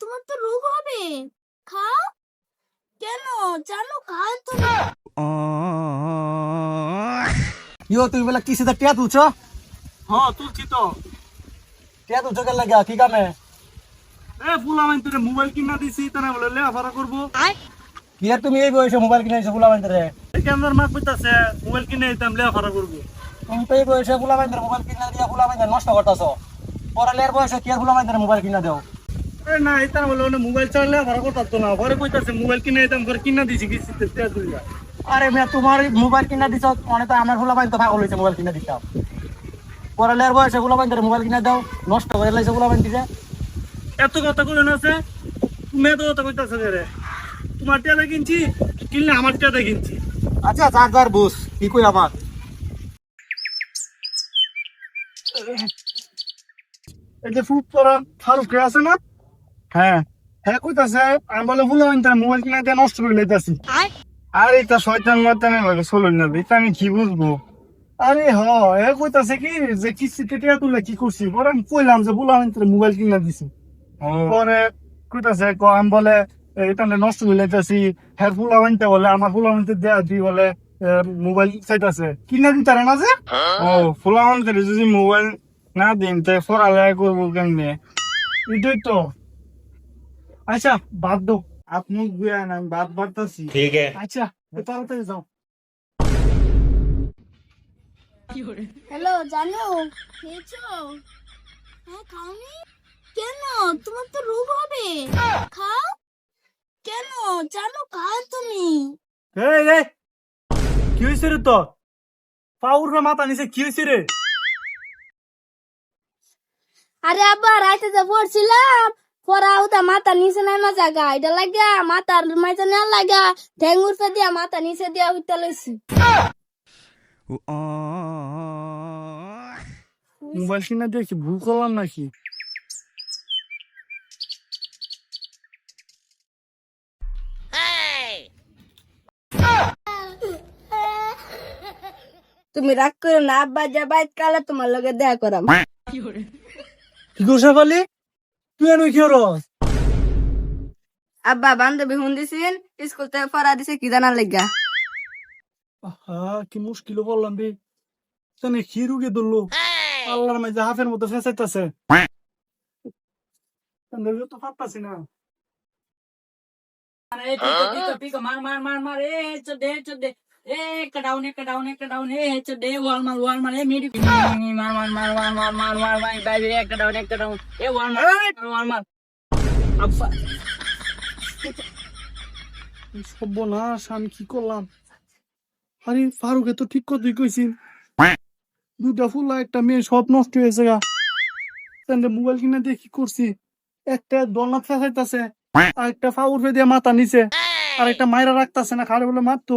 তোমার তো রোগ হবে। খাও। কেন? জানো খাও তুমি ইয়ো তুমি বলে কিসে টিয়া তুলছ? হ্যাঁ তুলছি তো। টিয়া তুলছ কেন লাগা কি কামে এ ফুলা মাইন তোরে মোবাইল কিনা দিছি তারা বলে লেখাপড়া করব। কি আর তুমি এই বয়সে মোবাইল কিনেছো ফুলা বাইন্দরে এই ক্যামেরার মাক কইতাছে মোবাইল কিনে দিতাম লেখাপড়া করব। তুমি তো এই বয়সে ফুলা বাইন্দরে মোবাইল কিনা দিয়া ফুলা বাইন্দরে নষ্ট করতাছ। পড়ালের বয়সে কি আর ফুলা বাইন্দরে মোবাইল কিনা দেও? না বলে ওনে মোবাইল চাইলে লেখাপড়া করতাম না। ঘরে কইতাছে মোবাইল কিনে দিতাম ঘরে কিনা দিছি কিস্তিতে তেল তুলিয়া আরে মেয়ে তোমার মোবাইল কিনা দিছ মানে তো আমার ফুলা বাইন তো পাগল হয়েছে মোবাইল কিনা দিতাম। পড়ালের বয়সে ফুলা বাইন্দরে মোবাইল কিনা দাও নষ্ট করে লাইছে ফুলা বাইন দিছে। এত কথা কইলে না আছে তুমি এত কথা কইতাছে রে? তোমার টিয়াটা কিনছি কিনলে আমার টিয়াটা কিনছি। আচ্ছা যার যার বুঝ কি কই আমার এই যে ফুট পরা ফারুক আছে না? হ্যাঁ। হ্যাঁ কইতাছে আমি বলে ফুলা মাইন তার মোবাইল কিনা দিয়ে নষ্ট করে লইতাছি আরে এটা শয়তান মাতানে লাগে চলো না এটা আমি কি বুঝব? আরে হ এ কইতাছে কি যে কিস্তিতে টিয়া তুলে কি করছি? পরে আমি কইলাম যে ফুলা মাইন তার মোবাইল কিনা দিছি। পরে কইতাছে ক আমি বলে এটা নষ্ট করে লইতাছি হ্যাঁ ফুলা মাইনতে বলে আমার ফুলা মাইনতে দেয়া দি বলে মোবাইল চাইতাছে। কিনা দিতারে না যে? ও ফুলা যদি মোবাইল না দিন তাই পড়ালেখা করব কেমনে? এটাই তো। আচ্ছা বাদ দো আপনি গুয়ান আমি বাদ বাড়তাছি ঠিক আছে। আচ্ছা তাড়াতাড়ি যাও। হ্যালো জানো খেয়েছো? হ্যাঁ খাওনি। কেন? তোমার তো রোগ হবে। খাও। কেন? জানো খাও তুমি। কি হয়েছে রে তো পাউর না মাথা নিচে কি হয়েছে রে? আরে আবার রাইতে যা পড়ছিলাম। পড়া উতা মাথা নিচে নাই মা জায়গা এটা লাগা মাথার মাঝে না লাগা ঠেঙ্গুর পে দিয়া মাথা নিচে দিয়া উঠতে লইছি। মোবাইল কিনা কি ভুল করলাম নাকি? তুমি রাগ করো না আব্বা যা বাইত কালে তোমার লগে দেখা করাম। কি করছে বলি তুই এনে রস। আব্বা বান্ধবী হুন দিছিন স্কুল থেকে পড়া দিছে কি জানার লাগা? আহা কি মুশকিল বললাম বে তানে কি রুগে ধরলো। আল্লাহর মাঝে হাফের মতো ফেসাইতাছে তাহলে তো পারতাছি না। আরে পিক পিক মার মার মার মার এ চদে চদে এ সর্বনাশ আমি কি করলাম আরে তো ঠিক কথাই কইছিল দুটা ফুল একটা মেয়ে সব নষ্ট হয়েছে গা মোবাইল কিনে দিয়ে কি করছি একটা দোলনা ফেসাইতেছে আর একটা ফাউর ফে দিয়ে মাথা নিছে আর একটা মায়েরা রাখতাছে না খাড়ে বলে মারতো